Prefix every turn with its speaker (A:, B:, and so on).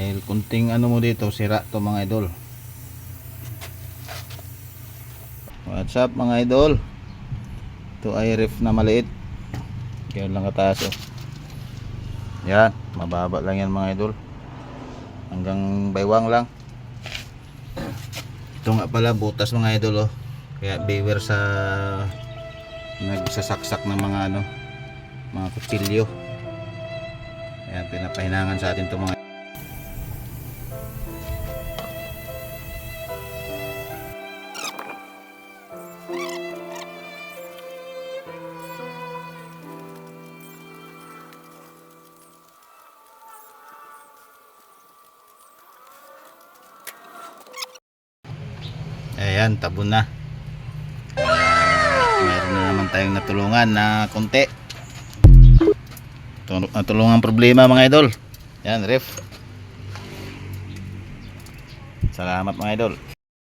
A: Dahil kunting ano mo dito, sira to mga idol. What's up mga idol? Ito ay ref na maliit. Ganyan lang kataas oh. Yan, mababa lang yan mga idol. Hanggang baywang lang. Ito nga pala butas mga idol oh. Kaya beware sa nagsasaksak ng mga ano, mga kutsilyo. Ayan, pinapahinangan sa atin itong mga Ayan, tabon na. Meron na naman tayong natulungan na konti. Tul- Natulungan problema mga idol. Yan, ref. Salamat mga idol.